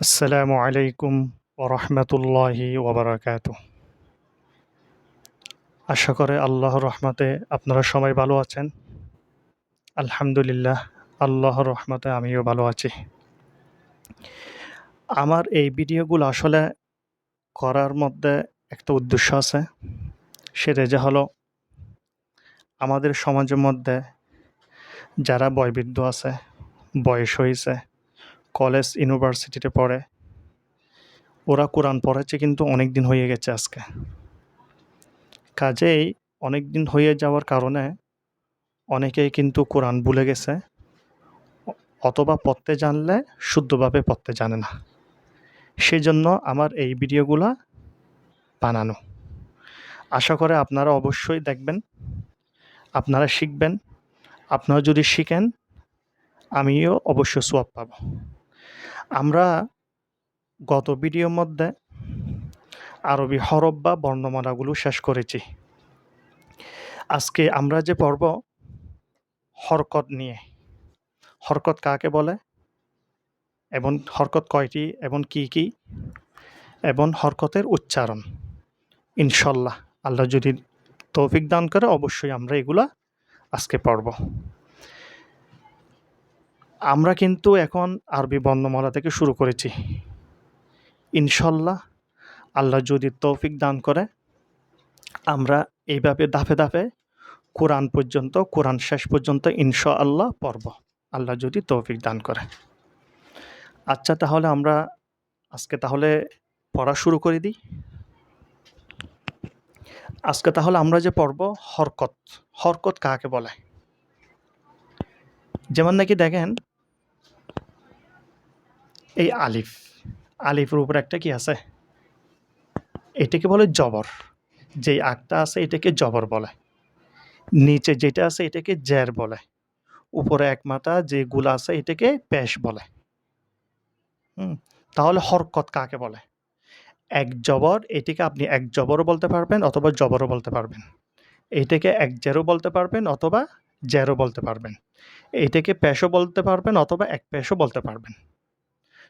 আসসালামু আলাইকুম ওরহমতুল্লাহি ওবরাকাত আশা করে আল্লাহর রহমতে আপনারা সবাই ভালো আছেন। আলহামদুলিল্লাহ, আল্লাহর রহমতে আমিও ভালো আছি। আমার এই ভিডিওগুলো আসলে করার মধ্যে একটা উদ্দেশ্য আছে। সেটা যে হলো, আমাদের সমাজের মধ্যে যারা বয়বৃদ্ধ আছে, বয়স হয়েছে কলেজ, ইউনিভার্সিটিতে পড়ে। ওরা কোরআন পড়েছে কিন্তু অনেক দিন হয়ে গেছে আজকে। কাজেই অনেক দিন হয়ে যাওয়ার কারণে অনেকেই কিন্তু কোরআন ভুলে গেছে। অথবা পড়তে জানলে শুদ্ধভাবে পড়তে জানে না। সেজন্য আমার এই ভিডিওগুলা বানানো। আশা করে আপনারা অবশ্যই দেখবেন, আপনারা শিখবেন। আপনারা যদি শিখেন, আমিও অবশ্য সোয়াব পাবো। আমরা গত ভিডিওর মধ্যে আরবি হরফ বা বর্ণমালাগুলো শেষ করেছি। আজকে আমরা যে পর্ব হরকত নিয়ে, হরকত কাকে বলে? এবং হরকত কয়টি? এবং কি কি? এবং হরকতের উচ্চারণ। ইনশাল্লাহ, আল্লাহ যদি তৌফিক দান করে, অবশ্যই আমরা এগুলা আজকে পড়ব। আমরা কিন্তু এখন আরবি বর্ণমালা থেকে শুরু করেছি। ইনশাল্লাহ আল্লাহ যদি তৌফিক দান করে, আমরা এইভাবে দাফে দাফে কোরআন পর্যন্ত, কোরআন শেষ পর্যন্ত ইনশা আল্লাহ পড়ব। আল্লাহ যদি তৌফিক দান করে। আচ্ছা তাহলে আমরা আজকে তাহলে পড়া শুরু করে দিই। আজকে তাহলে আমরা যে পড়ব হরকত হরকত কাকে বলে? যেমন নাকি দেখেন এই আলিফ, আলিফের উপর একটা কি আছে? এটাকে বলে জবর। যেই আগটা আছে এটাকে জবর বলে। নিচে যেটা আছে এটাকে জের বলে। উপরে এক মাথা যে গুলা আছে এটাকে পেশ বলে। হুম, তাহলে হরকত কাকে বলে? এক জবর, এটাকে আপনি এক জবরও বলতে পারবেন অথবা জবরও বলতে পারবেন। এটাকে এক জেরও বলতে পারবেন অথবা জেরও বলতে পারবেন। এটাকে পেশও বলতে পারবেন অথবা এক পেশও বলতে পারবেন।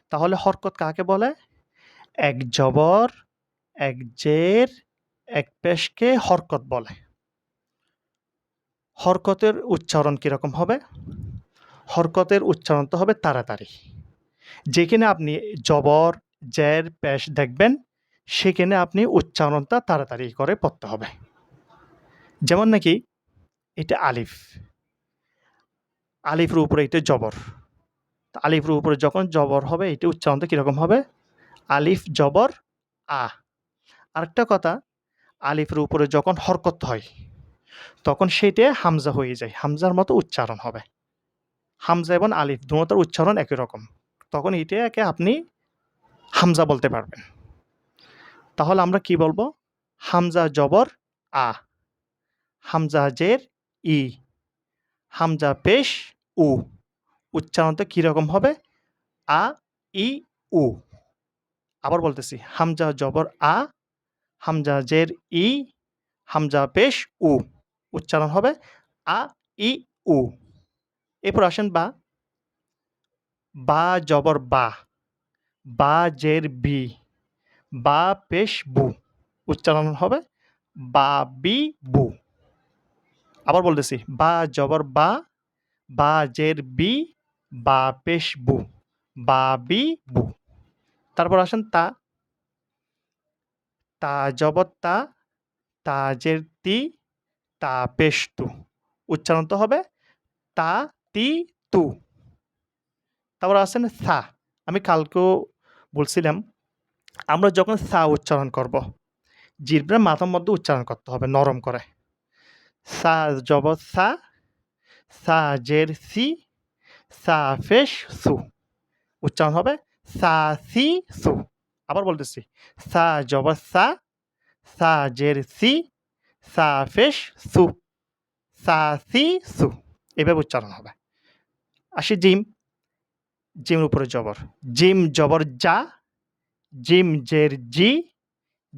তাহলে হরকত কাকে বলে? এক জবর, এক জের, এক পেশকে হরকত বলে। হরকতের উচ্চারণ কীরকম হবে? হরকতের উচ্চারণ তো হবে তাড়াতাড়ি। যেখানে আপনি জবর, জের, পেশ দেখবেন, সেখানে আপনি উচ্চারণটা তাড়াতাড়ি করে পড়তে হবে। যেমন নাকি এটা আলিফ। আলিফের উপরে এটা জবর। আলিফের উপরে যখন জবর হবে, এটা উচ্চারণটা কীরকম হবে? আলিফ জবর আ। আরেকটা কথা, আলিফের উপরে যখন হরকত হয়, তখন সেটা হামজা হয়ে যায়, হামজার মতো উচ্চারণ হবে। হামজা এবং আলিফ দুটোর উচ্চারণ একই রকম, তখন এটাকে আপনি হামজা বলতে পারবেন। তাহলে আমরা কি বলব? হামজা জবর আ। হামজা জের ই। হামজা পেশ উ। উচ্চারণটা কীরকম হবে? আ, ই, উ। আবার বলতেছি, হামজা জবর আ, হামজা জের ই, হামজা পেশ উ। উচ্চারণ হবে আ, ই, উ। এরপর আসেন বা। বা জবর বা। বা জের বি। বা পেশ বু। উচ্চারণ হবে বা বি বু। আবার বলতেছি, বা জবর বা বা জের বি বা পেশ বু, বা বি বু। তারপর আসেন তা। তা জবর তা জের তি, তা পেশ তু। উচ্চারণ তো হবে তা তি তু। তারপর আসেন সা। আমি কালকেও বলছিলাম, আমরা যখন সা উচ্চারণ করব জিরবরা মাথার মধ্যে উচ্চারণ করতে হবে নরম করে। সা জবর সা সা জের সি সা ফেশ সু। উচ্চারণ হবে সা সি সু। আবার বলতেছি, সা জবর সা সা জের সি, সা ফেশ সু, সা সি সু। এভাবে উচ্চারণ হবে। আসি জিম। জিমের উপরে জবর। জিম জবর যা, জিম জের জি,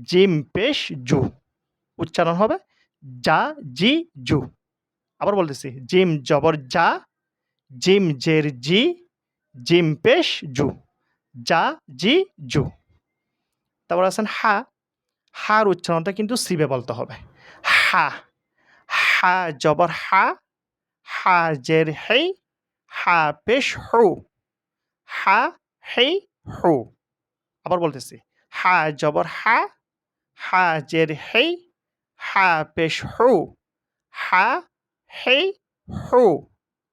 জিম পেশ জু। উচ্চারণ হবে যা, জি, জু। আবার বলতেছি, জিম জবর যা জিম জের জি, জিম পেশ জু যা জি জু। তারপর আছেন হা, হার উচ্চারণটা কিন্তু সিবে বলতে হবে। হা হা জবর হা হা জের হেই, হা পেশ হু, হা হেই হু। আবার বলতেছি, হা জবর হা হা জের হেই, হা পেশ হু, হা হেই হু।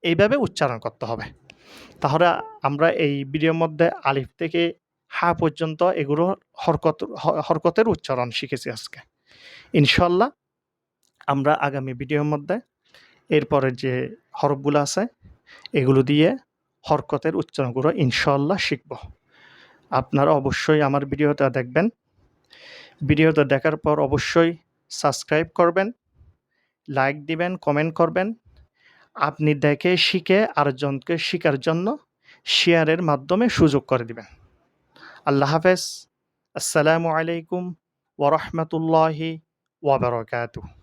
এইভাবে উচ্চারণ করতে হবে। তাহলে আমরা এই ভিডিওর মধ্যে আলিফ থেকে হা পর্যন্ত এগুলো হরকত, হরকতের উচ্চারণ শিখেছি আজকে। ইনশাল্লাহ আমরা আগামী ভিডিওর মধ্যে এরপরের যে হরফগুলো আছে, এগুলো দিয়ে হরকতের উচ্চারণগুলো ইনশাল্লাহ শিখব। আপনারা অবশ্যই আমার ভিডিওটা দেখবেন। ভিডিওটা দেখার পর অবশ্যই সাবস্ক্রাইব করবেন, লাইক দিবেন, কমেন্ট করবেন। আপনি দেখে শিখে আরেকজনকে শেখার জন্য শেয়ারের মাধ্যমে সুযোগ করে দিবেন। আল্লাহ হাফেজ। আসসালামু আলাইকুম ওরহমতুল্লাহি ওবরকাতুহ